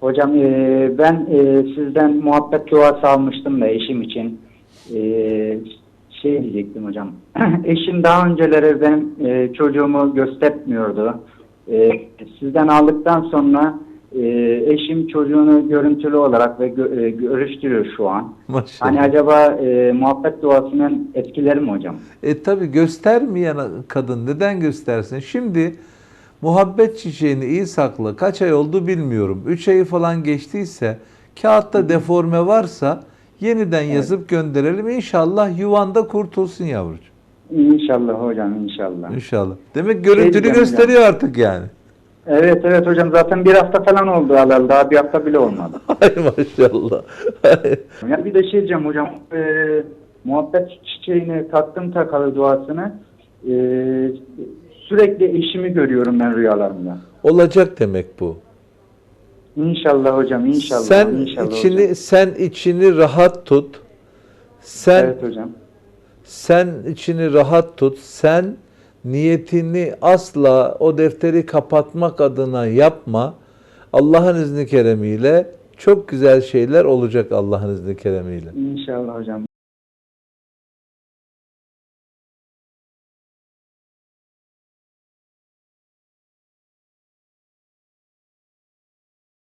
Hocam e, ben e, sizden muhabbet duası almıştım da eşim için. E, şey diyecektim hocam. eşim daha önceleri benim e, çocuğumu göstermiyordu. E, sizden aldıktan sonra e, eşim çocuğunu görüntülü olarak ve gö- e, görüştürüyor şu an. Maşallah. Hani acaba e, muhabbet duasının etkileri mi hocam? E tabi göstermeyen kadın neden göstersin? Şimdi muhabbet çiçeğini iyi sakla. Kaç ay oldu bilmiyorum. 3 ayı falan geçtiyse kağıtta deforme varsa yeniden yazıp gönderelim. İnşallah yuvanda kurtulsun yavrucuğum. İnşallah hocam inşallah. İnşallah. Demek görüntülü diyeceğim gösteriyor artık yani. Evet evet hocam zaten bir hafta falan oldu alalı daha bir hafta bile olmadı. Ay maşallah. Ya bir de şey diyeceğim hocam e, muhabbet çiçeğini taktım takalı duasını e, sürekli eşimi görüyorum ben rüyalarımda. Olacak demek bu. İnşallah hocam inşallah. sen inşallah içini hocam. sen içini rahat tut. Sen Evet hocam. Sen içini rahat tut. Sen niyetini asla o defteri kapatmak adına yapma. Allah'ın izni keremiyle çok güzel şeyler olacak Allah'ın izni keremiyle. İnşallah hocam